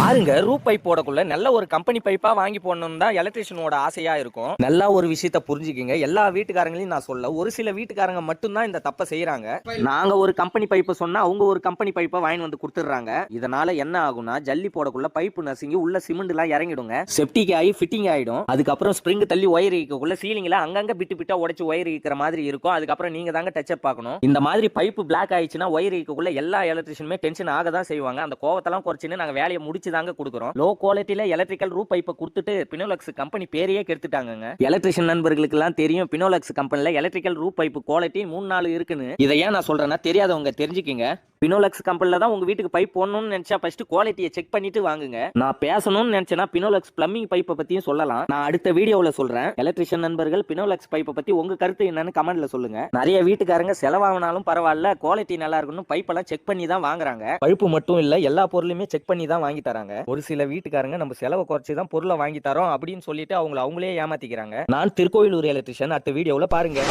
பாருங்க ரூப் பைப் போடக்குள்ள நல்ல ஒரு கம்பெனி பைப்பா வாங்கி போடணும் தான் எலக்ட்ரிஷியனோட ஆசையா இருக்கும். நல்லா ஒரு விஷயத்த புரிஞ்சுக்கிங்க. எல்லா வீட்டுக்காரங்களையும் நான் சொல்ல ஒரு சில வீட்டுக்காரங்க மட்டும்தான் இந்த தப்பை செய்யறாங்க நாங்க ஒரு கம்பெனி பைப்பை சொன்னா அவங்க ஒரு கம்பெனி பைப்பை வாங்கி வந்து கொடுத்துட்றாங்க. இதனால என்ன ஆகும்னா ஜல்லி போடக்குள்ள பைப்பு நசுங்கி உள்ள சிமெண்ட் எல்லாம் இறங்கிடுங்க. செப்டிக் ஆகி ஃபிட்டிங் ஆயிடும். அதுக்கப்புறம் ஸ்ப்ரிங் தள்ளி ஒயர் இக்கக்குள்ள சீலிங்ல அங்கங்க பிட்டு பிட்டா உடச்சு ஒயர் இருக்கிற மாதிரி இருக்கும். அதுக்கப்புறம் நீங்க தாங்க டச்சப் பார்க்கணும் இந்த மாதிரி பைப்பு பிளாக் ஆயிடுச்சுன்னா ஒயர் இக்கக்குள்ள எல்லா எலக்ட்ரிஷியனுமே டென்ஷன் ஆக தான் செய்வாங்க. அந்த கோவத்தெல்லாம் குறைச்சுன்னு நாங்க வேலையை முடிச்சு தாங்க கொடுக்குறோம். லோ குவாலிட்டியில எலக்ட்ரிக்கல் ரூப் பைப்பை கொடுத்துட்டு பினோலக்ஸ் கம்பெனி பேரையே கெடுத்துட்டாங்க எலக்ட்ரிஷியன் நண்பர்களுக்கு எல்லாம் தெரியும் பினோலக்ஸ் கம்பெனில எலக்ட்ரிக்கல் ரூப் பைப்பு குவாலிட்டி மூணு நாலு இருக்குன்னு. இதை ஏன் நான் சொல்றேன்னா தெரியாதவங்க தெரிஞ்சுக்கிங்க. பினோலக்ஸ் கம்பெனில தான் உங்க வீட்டுக்கு பைப் போடணும்னு நினைச்சா ஃபர்ஸ்ட் குவாலிட்டியை செக் பண்ணிட்டு வாங்குங்க. நான் பேசணும்னு நினைச்சேன்னா பினோலக்ஸ் பிளம்பிங் பைப்பை பத்தியும் சொல்லலாம். நான் அடுத்த வீடியோவில் சொல்றேன். எலக்ட்ரிஷியன் நண்பர்கள் பினோலக்ஸ் பைப்பை பத்தி உங்க கருத்து என்னன்னு கமெண்ட்ல சொல்லுங்க. நிறைய வீட்டுக்காரங்க செலவாகினாலும் பரவாயில்ல குவாலிட்டி நல்லா இருக்கணும் பைப்பெல்லாம் செக் பண்ணி தான் வாங்குறாங்க. பழுப்பு மட்டும் இல்ல எல்லா பொருளுமே செக் பண்ணி தான் வாங்கி தராங்க. ஒரு சில வீட்டுக்காரங்க நம்ம செலவை குறைச்சி தான் பொருளை வாங்கி தரோம் அப்படின்னு சொல்லிட்டு அவங்கள அவங்களே ஏமாத்திக்கிறாங்க. நான் திருக்கோயிலூர் எலக்ட்ரிஷியன் அடுத்த வீடியோவில் பாருங்க.